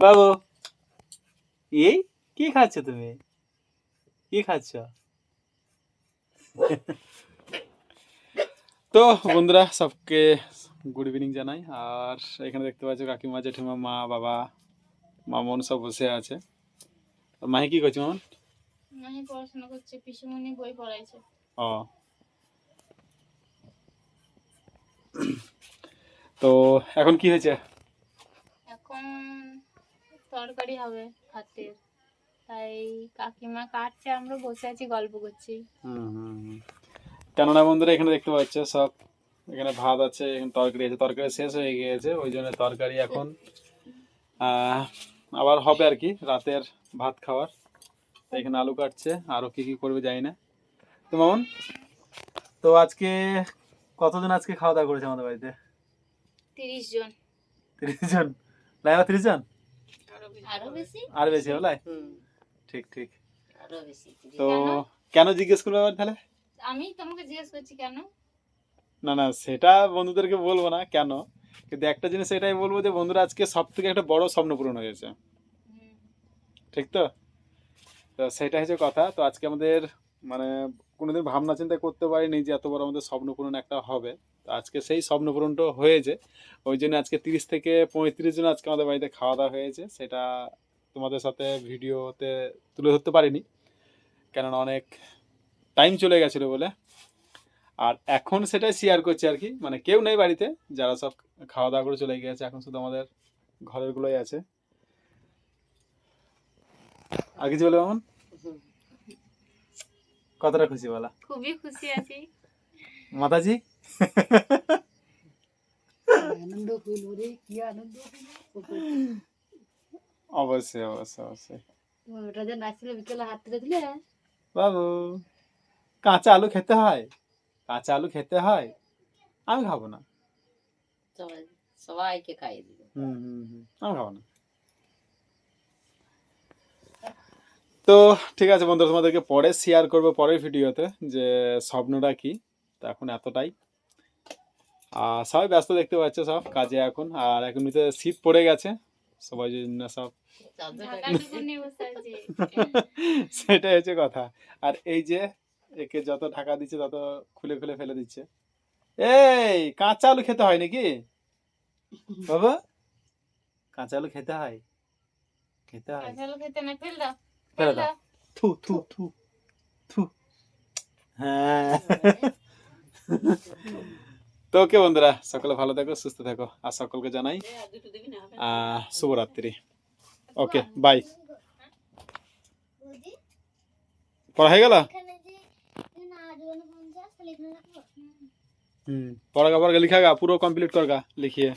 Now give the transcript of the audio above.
বাবু, এই কি খাচ্ছ তুমি? কি খাচ্ছ? তো বন্ধুরা, সবকে গুড ইভিনিং জানাই। আর এখানে দেখতে পাচ্ছ কাকিমা, জেঠিমা, মা, বাবা, মামন সব বসে আছে। মাহি কি করছে মামন? আমি পড়াশোনা করছি পিসুমণি বই পড়াইছে। ও। তো এখন কি হয়েছে? এখন তরকারি হবে ভাতের। তাই কাকিমা কাটছে আমরা বসে আছি গল্প করছি। হুম হুম হুম। কেননা বন্ধুরা এখানে দেখতে পাচ্ছ সব। এখানে ভাত আছে এখানে তরকারি আছে তরকারি শেষ হয়ে গিয়েছে ওই জন্য তরকারি এখন আবার হবে আর কি রাতের ভাত খাওয়ার। এখানে আলু কাটছে আরও কি কি করবে জানি না। তো মামন তো আজকে কতজন আজকে খাওয়া দাওয়া করেছে আমাদের বাড়িতে? তিরিশ জন। তিরিশ জন? লাইবা তিরিশ জন? আরও বেশি। হলো ঠিক ঠিক। তো কেন? জিজ্ঞেস করবে আবার তাহলে? আমি তোমাকে জিজ্ঞেস করছি কেন? না না সেটা বন্ধুদেরকে বলব না কেন? কিন্তু একটা জিনিস এটাই বলব যে বন্ধুরা আজকে সব থেকে একটা বড় স্বপ্ন পূরণ হয়েছে। ঠিক তো? তো সেটা হচ্ছে কথা। তো আজকে আমাদের মানে কোনোদিন ভাবনা চিন্তা করতে পারিনি যে এত বড় আমাদের স্বপ্ন পূরণ একটা হবে। তো আজকে সেই স্বপ্ন পূরণটা হয়েছে। ওই জন্য আজকে তিরিশ থেকে পঁয়ত্রিশ জন আজকে আমাদের বাড়িতে খাওয়া দাওয়া হয়েছে। সেটা তোমাদের সাথে ভিডিওতে তুলে ধরতে পারিনি। কেননা অনেক টাইম চলে গেছিল বলে। আর এখন সেটাই শেয়ার করছি আর কি। মানে কেউ নেই বাড়িতে। যারা সব খাওয়া দাওয়া করে চলে গিয়েছে, এখন শুধু আমাদের ঘরেরগুলোই আছে। আর কিছু বলে মামন কতটা খুশি বলা খুবই খুশি আছি মাতাজি আনন্দ ফুল রে কি আনন্দ অবশ্যই অবশ্যই অবশ্যই ওটা যে নাচছিল বিকেলে হাত তুলে দিলে বাবু কাঁচা আলু খেতে হয় কাঁচা আলু খেতে হয় আমি খাব না সবাই সবাইকে খাইয়ে দিল হুম হুম হুম আমি খাব না তো ঠিক আছে বন্ধুরা তোমাদেরকে পরে শেয়ার করব পরের ভিডিওতে যে স্বপ্নটা কি। তো এখন এতটাই। আর সবাই ব্যস্ত দেখতে পাচ্ছ সব কাজে এখন। আর এখন শীত পড়ে গেছে। সবাই জন্য সব। সেটাই হচ্ছে কথা। আর এই যে একে যত ঢাকা দিচ্ছে তত খুলে খুলে ফেলে দিচ্ছে। এই কাঁচা আলু খেতে হয় নাকি? বাবা কাঁচা আলু খেতে হয়? খেতে হয়। কাঁচালো খেতে না ফেল দাও। ফেলে দাও। থু থু থু থু। হ্যাঁ। তো ওকে বন্ধুরা সকলে ভালো থাকো সুস্থ থাকো। আর সকলকে জানাই আহ, শুভরাত্রি। Okay bye. পড়া হয়ে গেল? হুম পড়া পড়া লিখা গা পুরো কমপ্লিট কর গা লিখিয়ে।